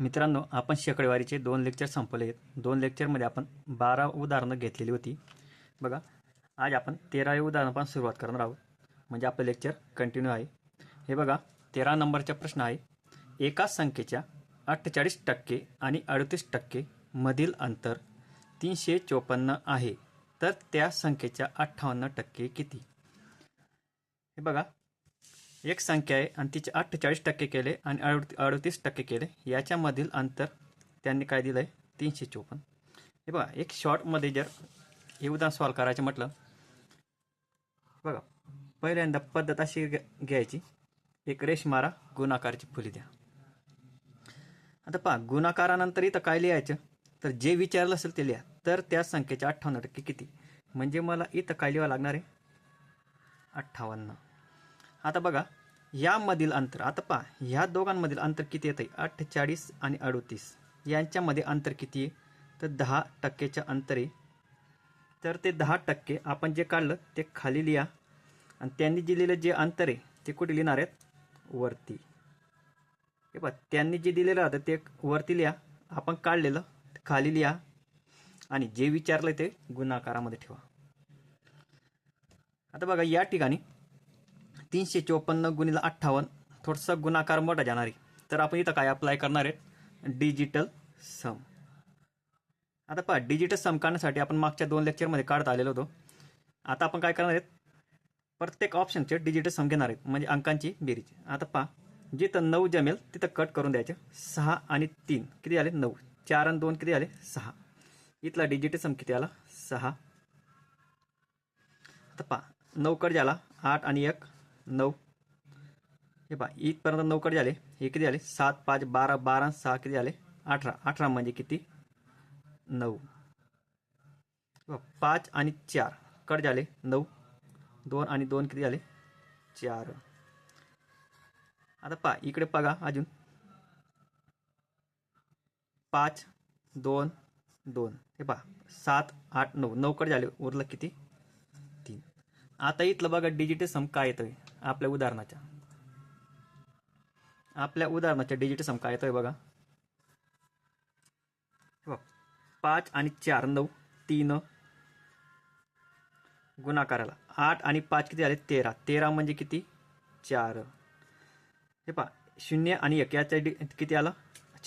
मित्रांनो आपण शेकडेवारीचे दोन लेक्चर संपवले आहेत. दोन लेक्चरमध्ये आपण बारा उदाहरणं घेतलेली होती. बघा आज आपण तेराव्या उदाहरणापासून सुरुवात करणार आहोत. म्हणजे आपलं लेक्चर कंटिन्यू आहे. हे बघा तेरा नंबरचा प्रश्न आहे. एका संख्येच्या अठ्ठेचाळीस टक्के आणि अडतीस टक्के मधील अंतर तीनशे चोपन्न आहे. तर त्या संख्येच्या अठ्ठावन्न टक्के किती? हे बघा एक संख्या आहे आणि तिचे अठ्ठेचाळीस टक्के केले आणि अडती अडतीस टक्के केले. याच्यामधील अंतर त्यांनी काय दिलं आहे तीनशे चोपन्न. हे बघा एक शॉर्टमध्ये जर हे उदाहरण सॉल्व करायचं म्हटलं बघा पहिल्यांदा पद्धत अशी घ्या- घ्यायची. एक रेष मारा गुणाकारची फुली द्या. आता पहा गुणाकारानंतर इथं काय लिहायचं? तर जे विचारलं असेल ते लिहा. तर त्या संख्येचे अठ्ठावन्न टक्के किती? म्हणजे मला इथं काय लिहावं लागणार आहे? अठ्ठावन्न. आता बघा यामधील अंतर आता पहा ह्या दोघांमधील अंतर किती येतं आहे अठ्ठेचाळीस आणि अडतीस. यांच्यामध्ये अंतर किती आहे? तर दहा टक्केच्या अंतर. आहे तर ते दहा टक्के आपण जे काढलं ते खाली लिहा. आणि त्यांनी दिलेलं जे अंतर आहे ते कुठे लिहिणार आहेत? वरती. हे पहा त्यांनी जे दिलेलं राहतं ते वरती लिहा. आपण काढलेलं खाली लिहा. आणि जे विचारलं ते गुणाकारामध्ये ठेवा. आता बघा या ठिकाणी तीनशे चोपन्न गुणिला अठ्ठावन्न. थोडंसं गुणाकार मोठा जाणार आहे. तर आपण इथं काय अप्लाय करणार आहेत? डिजिटल सम आता पहा डिजिटल सम काढण्यासाठी आपण मागच्या दोन लेक्चरमध्ये काढत आलेलो होतो. आता आपण काय करणार आहेत? प्रत्येक ऑप्शनचे डिजिटल सम घेणार आहेत. म्हणजे अंकांची बेरीज. आता पहा जिथं नऊ जमेल तिथं कट करून द्यायचे. सहा आणि तीन. किती आले? नऊ. चार आणि दोन किती आले? सहा. इथला डिजिटल सम किती आला? सहा. आता पहा नऊ कट झाला. आठ आणि एक. नऊ. हे पहा इथपर्यंत नऊ झाले हे किती झाले सात पाच बारा बारा सहा किती झाले अठरा. अठरा म्हणजे किती? नऊ. पाच आणि चार. कट झाले. नऊ. दोन आणि दोन किती झाले चार. आता पहा इकडे बघा अजून. पाच दोन दोन. हे पहा सात आठ नऊ. नऊ कडे झाले. उरलं किती? तीन. आता इथलं बघा डिजिटल सम काय येतोय? आपल्या उदाहरणाच्या. आपल्या उदाहरणाच्या डिजिटल सम काय येतोय बघा. बघ पाच आणि चार नऊ तीन गुणाकाराला. आठ आणि पाच किती आले? तेरा. तेरा म्हणजे किती? चार. हे पहा शून्य आणि एक याच्या डि किती आला?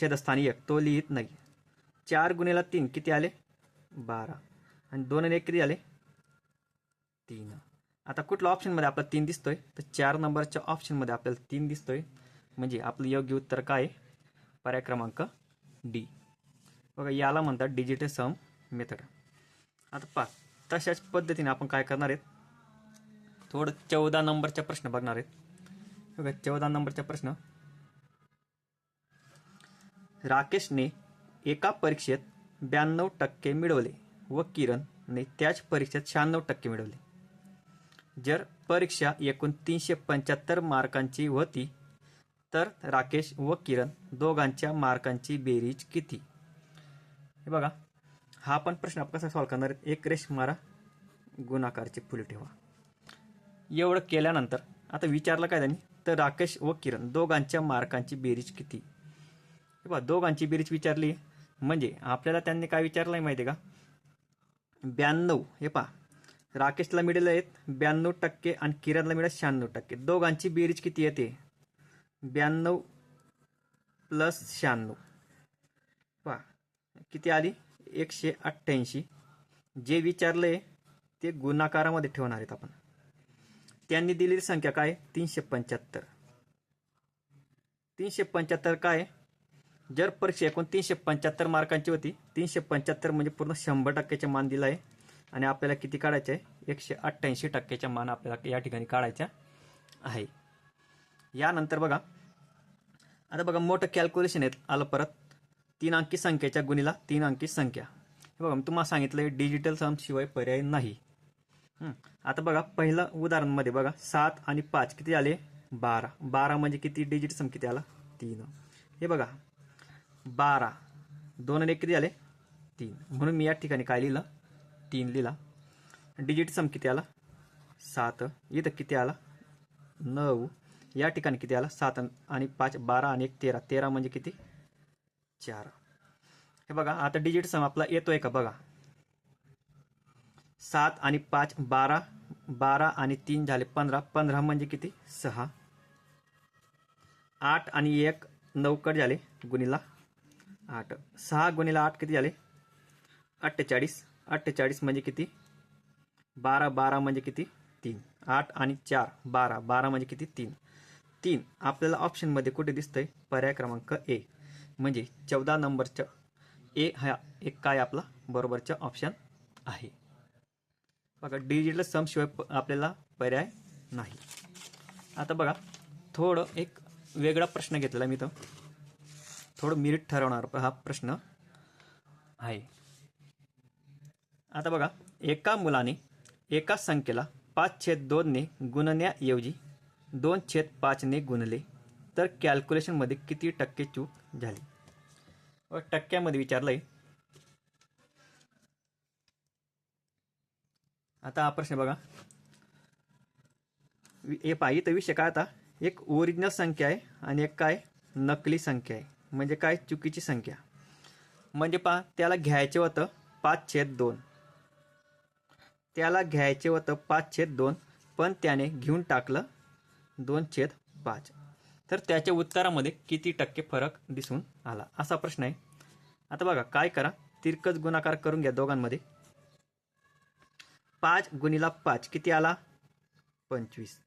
छेदस्थानी एक. तो लिहित नाही. चार गुणिला तीन किती आले? बारा. आणि दोन आणि एक किती आले? तीन. आता कुठल्या ऑप्शनमध्ये आपल्याला तीन दिसतोय? तर चार नंबरच्या ऑप्शनमध्ये आपल्याला तीन दिसतोय. म्हणजे आपलं योग्य उत्तर काय? पर्याय क्रमांक डी. बघा याला म्हणतात डिजिटल सम मेथड. आता पहा तशाच पद्धतीने आपण काय करणार आहेत? थोडं चौदा नंबरचा प्रश्न बघणार आहेत. बघा चौदा नंबरचा प्रश्न. राकेशने एका परीक्षेत ब्याण्णव टक्के मिळवले व किरणने त्याच परीक्षेत शहाण्णव टक्के मिळवले. जर परीक्षा एकूण तीनशे पंच्याहत्तर मार्कांची होती तर राकेश व किरण दोघांच्या मार्कांची बेरीज किती? हे बघा. हा पण प्रश्न आपण कसा सॉल्व्ह करणार? एक रेश मारा. गुणाकारची फुले ठेवा. एवढं केल्यानंतर आता विचारलं काय त्यांनी? तर राकेश व किरण दोघांच्या मार्कांची बेरीज किती? हे बघा दोघांची बेरीज विचारली. म्हणजे आपल्याला त्यांनी काय विचारलं आहे माहिती आहे का? ब्याण्णव. हे पहा. राकेशला मिळाले आहेत ब्याण्णव टक्के आणि किरणला मिळाले शहाण्णव टक्के. दोघांची बेरीज किती येते ब्याण्णव प्लस शहाण्णव. पहा किती आली? एकशे अठ्ठ्याऐंशी. जे विचारलंय ते गुणाकारामध्ये ठेवणार आहेत आपण. त्यांनी दिलेली संख्या काय? तीनशे पंच्याहत्तर. तीनशे पंच्याहत्तर काय? जर परीक्षा एकूण तीनशे पंच्याहत्तर मार्कांची होती तीनशे पंच्याहत्तर म्हणजे पूर्ण शंभर टक्क्याचे मान दिला आहे आणि आपल्याला किती काढायचं? आहे एकशे अठ्ठ्याऐंशी टक्क्याच्या मान आपल्याला या ठिकाणी काढायच्या आहे. यानंतर बघा. आता बघा मोठं कॅल्क्युलेशन आहेत आलं परत. तीन अंकी संख्येच्या गुणीला तीन अंकी संख्या. हे बघा मी तुम्हाला सांगितलं डिजिटल सम शिवाय पर्याय नाही. आता बघा पहिलं उदाहरणमध्ये बघा सात आणि पाच किती आले? बारा. बारा म्हणजे किती? डिजिट सम किती आला? तीन. हे बघा बारा. दोन आणि एक किती आले? तीन. म्हणून मी या ठिकाणी काय लिहिलं? तीन लिहिला. डिजिट सम किती आला? सात. इथं किती आला? नऊ. या ठिकाणी किती आला? सात आणि पाच बारा आणि एक तेरा. तेरा म्हणजे किती? चार. हे बघा आता डिजिट सम आपला येतोय का? बघा. सात आणि पाच बारा. बारा आणि तीन झाले पंधरा. पंधरा म्हणजे किती? सहा. आठ आणि एक नौकट झाले गुणीला आठ. सहा गुणीला आठ किती झाले? अठ्ठेचाळीस. अठ्ठेचाळीस म्हणजे किती? बारा बारा म्हणजे किती? तीन. आठ आणि चार बारा. बारा म्हणजे किती? तीन. तीन. आपल्याला ऑप्शनमध्ये कुठे दिसतंय? पर्याय क्रमांक ए. म्हणजे चौदा नंबरच्या ए हा एक काय आपला? बरोबरचा ऑप्शन आहे. बघा डिजिटल समशिवाय प- आपल्याला पर्याय नाही. आता बघा थोडं एक वेगळा प्रश्न घेतलेला मी तो थोडं मिरिट ठरवणार हा प्रश्न आहे. आता बघा एका मुलाने एका संख्येला पाच छेद दोनने गुणण्याऐवजी दोन छेद पाचने गुणले तर कॅल्क्युलेशनमध्ये किती टक्के चूक झाली? व टक्क्यामध्ये विचारलंय. आता हा प्रश्न बघा. हे पाहिजे तर विषय काय आता? एक ओरिजिनल संख्या आहे आणि एक काय? नकली संख्या आहे. म्हणजे काय? चुकीची संख्या. म्हणजे पहा त्याला घ्यायचं होतं पाच छेद दोन. त्याला घ्यायचे होतं पाच छेद दोन पण त्याने घेऊन टाकलं दोन छेद पाच. तर त्याच्या उत्तरामध्ये किती टक्के फरक दिसून आला? असा प्रश्न आहे. आता बघा काय करा? तिरकच गुणाकार करून घ्या दोघांमध्ये. पाच गुणीला पाच किती आला? पंचवीस.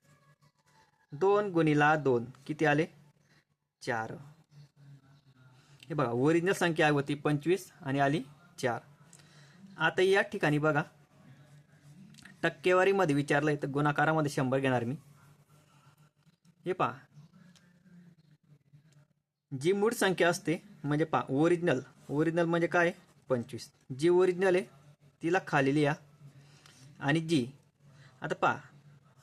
दोन गुणीला दोन किती आले? चार. हे बघा ओरिजिनल संख्या होती पंचवीस आणि आली चार. आता या ठिकाणी बघा टक्केवारीमध्ये विचारलं आहे तर गुणाकारामध्ये शंभर घेणार मी. हे पहा. जी मूळ संख्या असते म्हणजे पहा ओरिजिनल. ओरिजिनल म्हणजे काय? पंचवीस. जी ओरिजिनल आहे तिला खाली लिहा. आणि जी आता पहा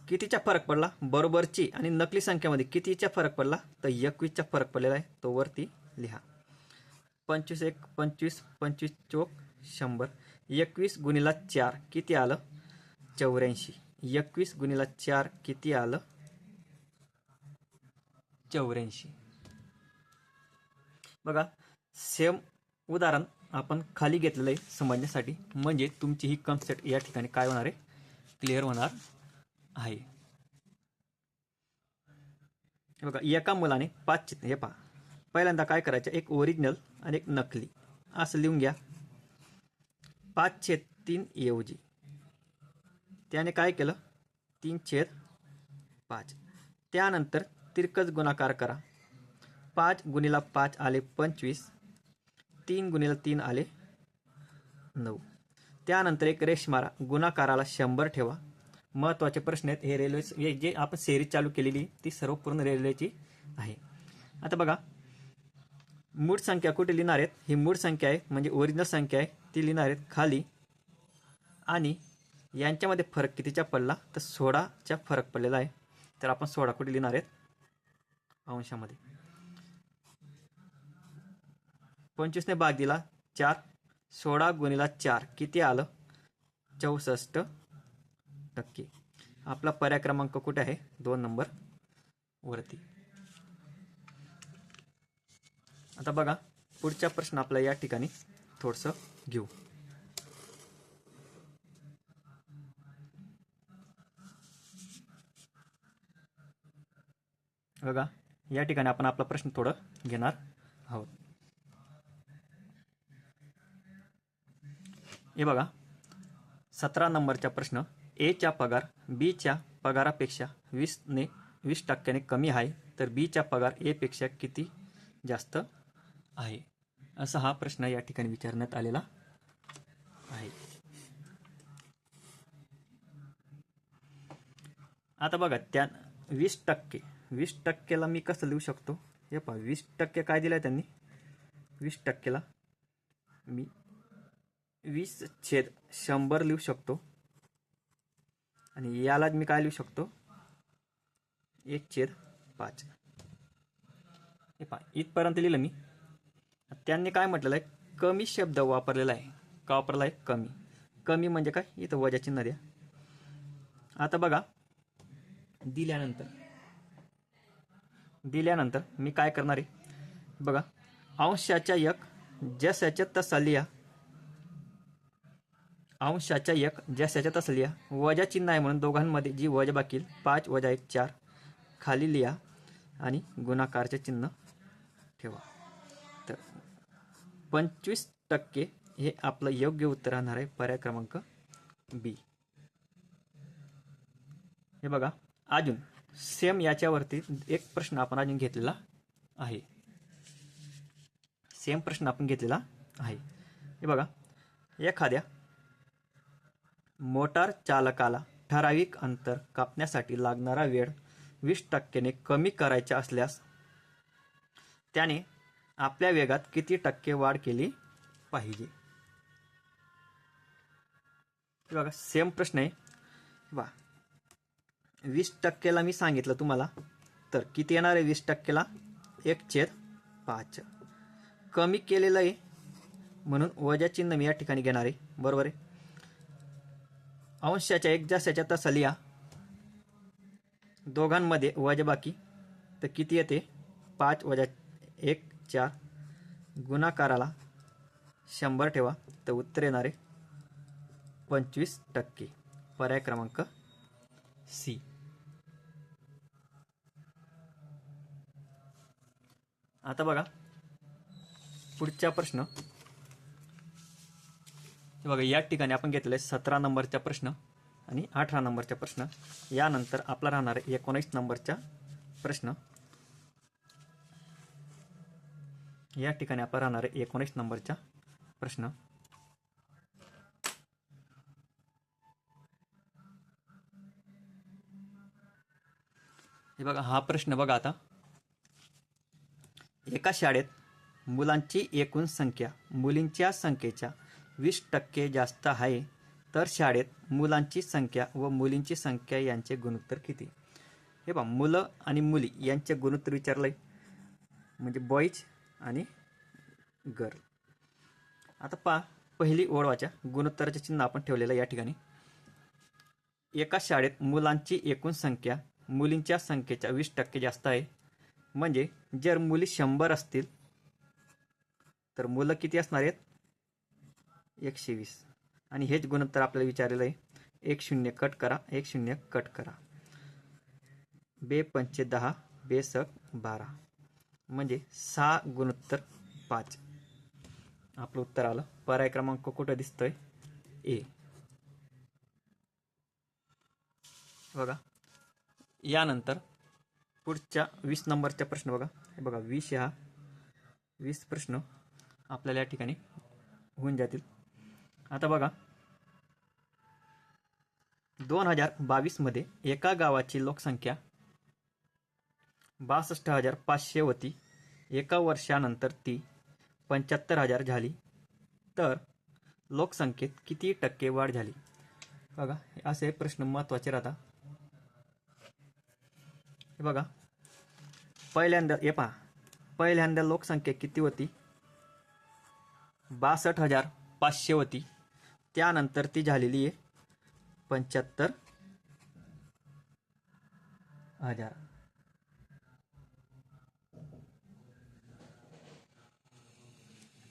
कितीचा फरक पडला? बरोबरची. आणि नकली संख्यामध्ये कितीचा फरक पडला? तर एकवीसचा फरक पडलेला आहे तो वरती लिहा. पंचवीस एक पंचवीस पंचवीस चोक शंभर. एकवीस गुणीला चार किती आलं? चौऱ्याऐंशी. एकवीस गुणिला चार किती आलं? चौऱ्याऐंशी. बघा सेम उदाहरण आपण खाली घेतलेलं आहे समजण्यासाठी. म्हणजे तुमची ही कन्सेप्ट या ठिकाणी काय होणार आहे? क्लिअर होणार आहे. बघा एका मुलाने पाच चित्र हे पहा. पहिल्यांदा काय करायचं? एक ओरिजिनल आणि एक नकली. असं लिहून घ्या. पाचशे तीन ऐवजी. त्याने काय केलं? तीन छेद पाच. त्यानंतर तिरकस गुणाकार करा. पाच गुणीला पाच आले पंचवीस. तीन गुणीला तीन आले नऊ. त्यानंतर एक रेश मारा. गुणाकाराला शंभर ठेवा. महत्त्वाचे प्रश्न आहेत. हे रेल्वे हे जे आपण सेरीज चालू केलेली ती सर्व पूर्ण रेल्वेची आहे. आता बघा. मूळ संख्या कुठे लिहिणार आहेत? ही मूळ संख्या आहे म्हणजे ओरिजिनल संख्या आहे. ती लिहिणार आहेत खाली. आणि यांच्यामध्ये फरक कितीचा पडला? तर सोळाचा फरक पडलेला आहे. तर आपण सोळा कुठे लिहिणार आहेत? अंशामध्ये. पंचवीसने भाग दिला चार. सोळा गुणीला चार किती आलं? चौसष्ट टक्के. आपला पर्याय क्रमांक कुठे आहे? दोन नंबर वरती. आता बघा पुढचा प्रश्न आपला या ठिकाणी थोडस घेऊ. बघा या ठिकाणी आपण आपला प्रश्न थोडं घेणार आहोत. हे बघा सतरा नंबरचा प्रश्न एचा पगार बीच्या पगारापेक्षा वीसने वीस टक्क्याने कमी आहे तर बीचा पगार एपेक्षा किती जास्त आहे? असा हा प्रश्न या ठिकाणी विचारण्यात आलेला आहे. आता बघा त्या वीस टक्के वीस टक्केला मी कसं लिहू शकतो? हे पहा वीस टक्के काय दिलं आहे त्यांनी? वीस टक्केला मी वीस छेद शंभर लिहू शकतो. आणि याला मी काय लिहू शकतो? एक छेद पाच. हे पहा इथपर्यंत लिहिलं मी. त्यांनी काय म्हटलेलं आहे? कमी शब्द वापरलेला आहे. का वापरला आहे? कमी. कमी म्हणजे काय? इथं वजाची नद्या आता बघा. दिल्यानंतर. दिल्यानंतर मी काय करणार आहे? बघा. अंशाच्या एक जशाच्या तसा लिहा. अंशाच्या एक जशाच्या तसा लिहा. वजा चिन्ह आहे म्हणून दोघांमध्ये जी वजा बाकील पाच वजा एक चार. खाली लिहा आणि गुणाकारचे चिन्ह ठेवा. तर पंचवीस टक्के हे आपलं योग्य उत्तर राहणार आहे पर्याय क्रमांक बी. हे बघा. अजून सेम याच्यावरती एक प्रश्न आपण अजून घेतलेला आहे. सेम प्रश्न आपण घेतलेला आहे. हे बघा एखाद्या मोटार चालकाला ठराविक अंतर कापण्यासाठी लागणारा वेळ वीस टक्क्याने कमी करायचा असल्यास त्याने आपल्या वेगात किती टक्के वाढ केली पाहिजे? हे बघा सेम प्रश्न आहे. बा वीस टक्क्याला मी सांगितलं तुम्हाला. तर किती येणार आहे वीस टक्क्याला एक छेद पाच. कमी केलेलं आहे म्हणून वजा चिन्ह मी या ठिकाणी घेणार आहे. बरोबर आहे? अंशाच्या एक जास्याच्या तसा लिहा. दोघांमध्ये वजा बाकी. तर किती येते? पाच वजा एक चार. गुणाकाराला शंभर ठेवा. तर उत्तर येणार आहे पंचवीस टक्के. पर्याय क्रमांक सी. आता बघा. पुढचा प्रश्न. हे बघा या ठिकाणी आपण घेतलेला आहे सतरा नंबरचा प्रश्न आणि अठरा नंबरचा प्रश्न. यानंतर आपला राहणार आहे एकोणीस नंबरचा प्रश्न. या ठिकाणी आपला राहणार आहे एकोणीस नंबरचा प्रश्न. हे बघा हा प्रश्न बघा आता. एका शाळेत मुलांची एकूण संख्या मुलींच्या संख्येच्या वीस टक्के जास्त आहे तर शाळेत मुलांची संख्या व मुलींची संख्या यांचे गुणोत्तर किती? हे पहा मुलं आणि मुली यांचे गुणोत्तर विचारलं आहे म्हणजे बॉईज आणि गर्ल आता पहा पहिली ओळवाच्या गुणोत्तराचे चिन्ह आपण ठेवलेलं या ठिकाणी. एका शाळेत मुलांची एकूण संख्या मुलींच्या संख्येच्या वीस टक्के जास्त आहे म्हणजे जर मुली शंभर असतील तर मुलं किती असणार आहेत? एकशे वीस आणि हेच गुणोत्तर आपल्याला विचारलेलं आहे. एक शून्य कट करा. एक शून्य कट करा. बे पंचे दहा बेसक बारा. म्हणजे सहा गुणोत्तर पाच. आपलं उत्तर आलं. पर्याय क्रमांक कुठं दिसतोय? ए. बघा. यानंतर पुढच्या वीस नंबरचा प्रश्न बघा. हे बघा वीस ह्या वीस प्रश्न आपल्याला या ठिकाणी होऊन जातील. आता बघा. दोन हजार बावीसमध्ये एका गावाची लोकसंख्या बासष्ट हजार पाचशे होती. एका वर्षानंतर ती पंच्याहत्तर हजार झाली. तर लोकसंख्येत किती टक्के वाढ झाली? बघा असे प्रश्न महत्त्वाचे राहतात. हे बघा. पहिल्यांदा हे पहा. पहिल्यांदा लोकसंख्या किती होती? बासष्ट हजार पाचशे होती. त्यानंतर ती झालेली आहे पंच्याहत्तर हजार.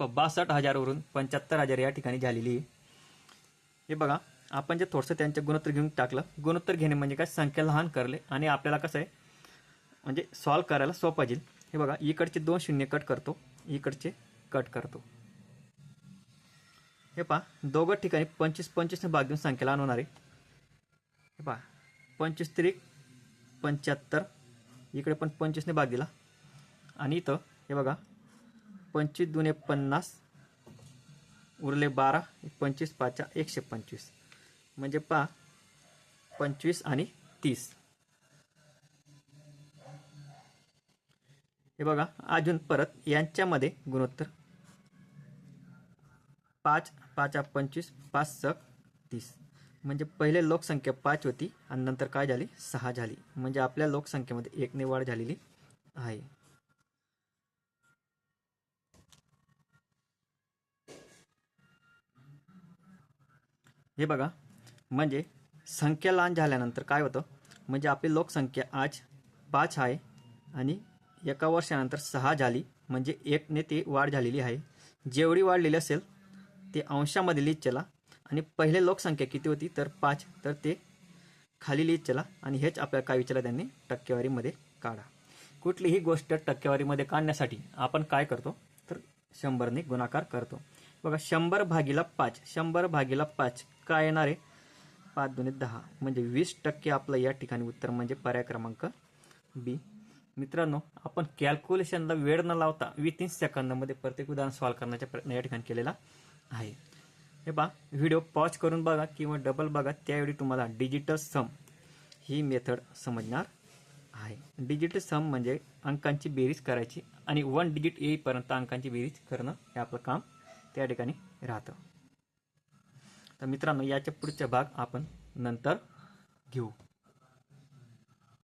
बासष्ट हजारवरून पंच्याहत्तर हजार या ठिकाणी झालेली आहे. हे बघा आपण जे थोडंसं त्यांचे गुणोत्तर घेऊन टाकलं. गुणोत्तर घेणे म्हणजे काय? संख्या लहान करले आणि आपल्याला कसं आहे? म्हणजे सॉल्व करायला सोपं जाईल. हे बघा इकडचे दोन शून्य कट करतो. इकडचे कट करतो. हे पहा दोघं ठिकाणी पंचवीस पंचवीसने भाग देऊन संख्या आणवणार आहे. हे पहा पंचवीस त्रिक पंच्याहत्तर. इकडे पण पंचवीसने भाग दिला. आणि इथं हे बघा पंचवीस दुने पन्नास उरले बारा पंचवीस पाचा एकशे पंचवीस. म्हणजे पहा पंचवीस आणि तीस. हे बघा अजून परत यांच्यामध्ये गुणोत्तर. पाच पाच पंचवीस पाच सक तीस. म्हणजे पहिले लोकसंख्या पाच होती आणि नंतर काय झाली? सहा झाली. म्हणजे आपल्या लोकसंख्येमध्ये एकने वाढ झालेली आहे. हे बघा म्हणजे संख्या लहान झाल्यानंतर काय होतं? म्हणजे आपली लोकसंख्या आज पाच आहे आणि एका वर्षानंतर सहा झाली म्हणजे एकने ती वाढ झालेली आहे. जेवढी वाढलेली असेल ते अंशामध्ये लिहित चला आणि पहिले लोकसंख्या किती होती तर पाच तर ते खाली लिहित चला आणि हेच आपल्याला काय विचारलं त्यांनी टक्केवारीमध्ये काढा. कुठलीही गोष्ट टक्केवारीमध्ये काढण्यासाठी आपण काय करतो तर शंभरने गुणाकार करतो. बघा शंभर भागीला पाच शंभर भागीला पाच काय येणार आहे? पाच दोन्ही दहा म्हणजे वीस टक्के आपलं या ठिकाणी उत्तर म्हणजे पर्याय क्रमांक बी. मित्रांनो आपण कॅल्क्युलेशनला वेळ न लावता विथिन सेकंदामध्ये प्रत्येक उदाहरण सॉल्व्ह करण्याचा प्रयत्न या ठिकाणी केलेला आहे. हे बा व्हिडिओ पॉज करून बघा किंवा डबल बघा त्यावेळी तुम्हाला डिजिटल सम ही मेथड समजणार आहे. डिजिटल सम म्हणजे अंकांची बेरीज करायची आणि वन डिजिट येईपर्यंत अंकांची बेरीज करणं हे आपलं काम त्या ठिकाणी राहतं. तर मित्रांनो याच्या पुढचा भाग आपण नंतर घेऊ.